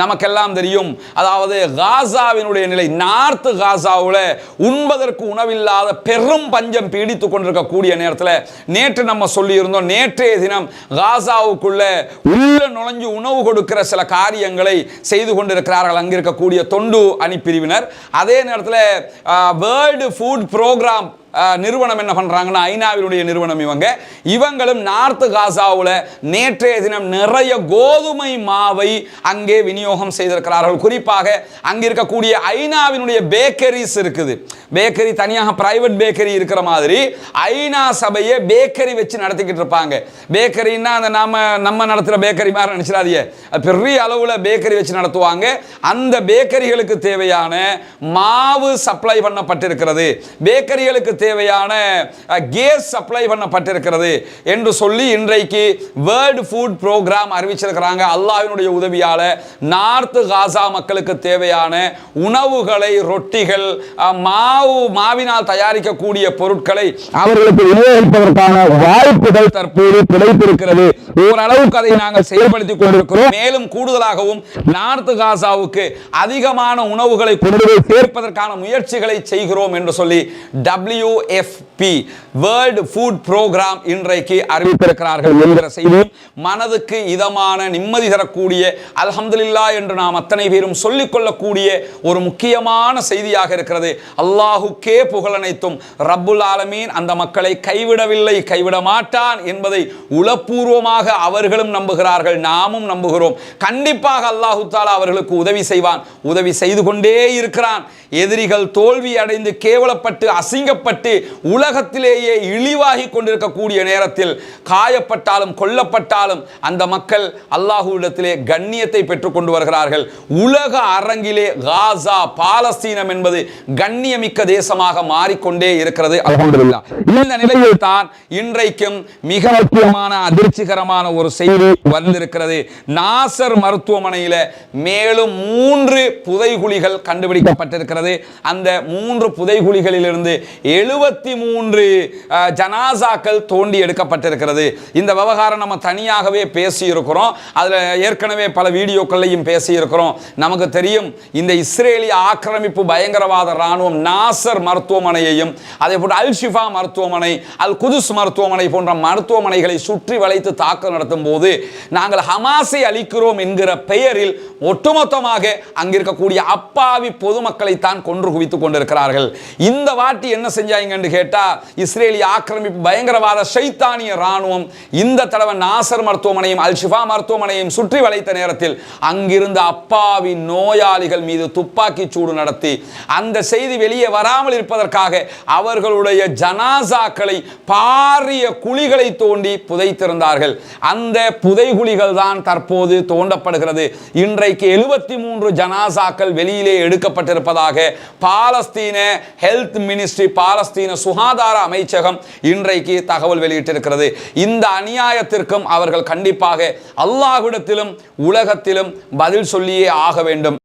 நமக்கெல்லாம் தெரியும். அதாவது காசாவினுடைய நிலை நார்த்து காசாவில் உண்பதற்கு உணவில்லாத பெரும் பஞ்சம் பீடித்து கொண்டிருக்கக்கூடிய நேரத்தில் நேற்று நம்ம சொல்லியிருந்தோம் நேற்றைய தினம் காசாவுக்குள்ள உள்ள நுழைஞ்சு உணவு கொடுக்கிற சில காரியங்களை செய்து கொண்டிருக்கிறார்கள். அங்கிருக்கக்கூடிய தொண்டு அணிப்பிரிவினர். அதே நேரத்தில் வேர்ல்டு ஃபுட் ப்ரோக்ராம் நிறுவனம் என்ன பண்ணுறாங்கன்னா ஐநாவினுடைய நிறுவனம் இவங்க. இவங்களும் நார்த்து காசாவில் நேற்றைய தினம் நிறைய கோதுமை மாவை அங்கே விநியோகம் செய்திருக்கிறார்கள். குறிப்பாக அங்கே இருக்கக்கூடிய ஐநாவினுடைய பேக்கரிஸ் இருக்குது. பேக்கரி தனியாக பிரைவேட் பேக்கரி இருக்கிற மாதிரி ஐநா சபையை பேக்கரி வச்சு நடத்திக்கிட்டு இருப்பாங்க. பேக்கரின்னா அந்த நாம நம்ம நடத்துகிற பேக்கரி மாதிரி நினச்சிடாதீங்க. பெரிய அளவில் பேக்கரி வச்சு நடத்துவாங்க. அந்த பேக்கரிகளுக்கு தேவையான மாவு சப்ளை பண்ணப்பட்டிருக்கிறது. பேக்கரிகளுக்கு தேவையான கேஸ் சப்ளை பண்ணப்பட்டிருக்கிறது என்று சொல்லி இன்றைக்கு வேர்ல்டு ஃபுட் ப்ரோக்ராம் அறிவிச்சிருக்கிறாங்க. அல்லாவினுடைய உதவியால் நார்த்து காசா மக்களுக்கு தேவையான உணவுகளை ரொட்டிகள் மாவு மாவினால் தயாரிக்கக்கூடிய பொருட்களை அவர்களுக்கு விநியோகிப்பதற்கான வாய்ப்புகள் தற்போது கிடைத்திருக்கிறது. ஓரளவுக்கு அதை நாங்கள் செயல்படுத்திக் கொண்டிருக்கிறோம். மேலும் கூடுதலாகவும் நார்த்து காசாவுக்கு அதிகமான உணவுகளை கொண்டு சேர்ப்பதற்கான முயற்சிகளை செய்கிறோம் என்று சொல்லி W WFP world food programme இன்றைக்கு அறிவித்திருக்கிறார்கள் என்கிற செய்தியும் மனதுக்கு இதமான நிம்மதி தரக்கூடிய அல்ஹம்துலில்லா என்று நாம் அத்தனை பேரும் சொல்லிக் கொள்ளக்கூடிய ஒரு முக்கியமான செய்தியாக இருக்கிறது. அல்லாஹுக்கே புகழனைத்தும் ரப்புல் ஆலமீன் அந்த மக்களை கைவிடவில்லை கைவிட மாட்டான் என்பதை உளப்பூர்வமாக அவர்களும் நம்புகிறார்கள் நாமும் நம்புகிறோம். கண்டிப்பாக அல்லாஹு தாலா அவர்களுக்கு உதவி செய்வான் உதவி செய்து கொண்டே இருக்கிறான். எதிரிகள் தோல்வி அடைந்து கேவலப்பட்டு அசிங்கப்பட்டு உலகத்திலேயே இழிவாகி கொண்டிருக்கக்கூடிய நேரத்தில் காயப்பட்டாலும் கொல்லப்பட்டாலும் அந்த மக்கள் அல்லாஹுவிடத்திலே கண்ணியத்தை பெற்றுக்கொண்டு வருகிறார்கள். உலக அரங்கிலே காசா பாலஸ்தீனம் என்பது கண்ணியமிக்க தேசமாக மாறிக்கொண்டே இருக்கிறது. அலமதுல்லா இந்த நிலையில் தான் இன்றைக்கும் மிக முக்கியமான அதிர்ச்சிகரமான ஒரு செய்தி வந்திருக்கிறது. நாசர் மருத்துவமனையில் மேலும் மூன்று புதைகுழிகள் கண்டுபிடிக்கப்பட்டிருக்கிறது. அந்த மூன்று புதைகுழிகளிலிருந்து எழு எழுபத்தி மூன்று ஜனாசாக்கள் தோண்டி எடுக்கப்பட்டிருக்கிறது. இந்த விவகாரம் நம்ம தனியாகவே பேசியிருக்கிறோம். அதில் ஏற்கனவே பல வீடியோக்கள்லையும் பேசியிருக்கிறோம். நமக்கு தெரியும் இந்த இஸ்ரேலிய ஆக்கிரமிப்பு பயங்கரவாத ராணுவம் நாசர் மருத்துவமனையையும் அதே போன்று அல் ஷிஃபா மருத்துவமனை அல் குதுஸ் மருத்துவமனை போன்ற மருத்துவமனைகளை சுற்றி வளைத்து தாக்கம் நடத்தும் போது நாங்கள் ஹமாஸை அளிக்கிறோம் என்கிற பெயரில் ஒட்டுமொத்தமாக அங்கிருக்கக்கூடிய அப்பாவி பொதுமக்களை தான் கொன்று குவித்துக் கொண்டிருக்கிறார்கள். இந்த வாட்டி என்ன செஞ்சாங்கன்னு கேட்டால் இஸ்ரேலிய ஆக்கிரமிப்பு பயங்கரவாத சைத்தானிய ராணுவம் இந்த தடவை நாசர் மருத்துவமனையும் அல்ஷிஃபா மருத்துவமனையும் சுற்றி வளைத்த நேரத்தில் அங்கிருந்த அப்பாவி நோயாளிகள் மீது துப்பாக்கி சூடு நடத்தி அந்த செய்தி வெளியே வராமல் இருப்பதற்காக அவர்களுடைய ஜனாசாக்களை பாரிய குழிகளை தோண்டி புதைத்திருந்தார்கள். அந்த புதைகுழிகள் தான் தற்போது தோண்டப்படுகிறது. இன்றைக்கு எழுபத்தி மூன்று ஜனாசாக்கள் வெளியிலே எடுக்கப்பட்டிருப்பதாக பாலஸ்தீன ஹெல்த் மினிஸ்ட்ரி பால பாலஸ்தீன சுகாதார அமைச்சகம் இன்றைக்கு தகவல் வெளியிட்டிருக்கிறது. இந்த அநியாயத்திற்கும் அவர்கள் கண்டிப்பாக அல்லாஹ்விடத்திலும் உலகத்திலும் பதில் சொல்லியே ஆக வேண்டும்.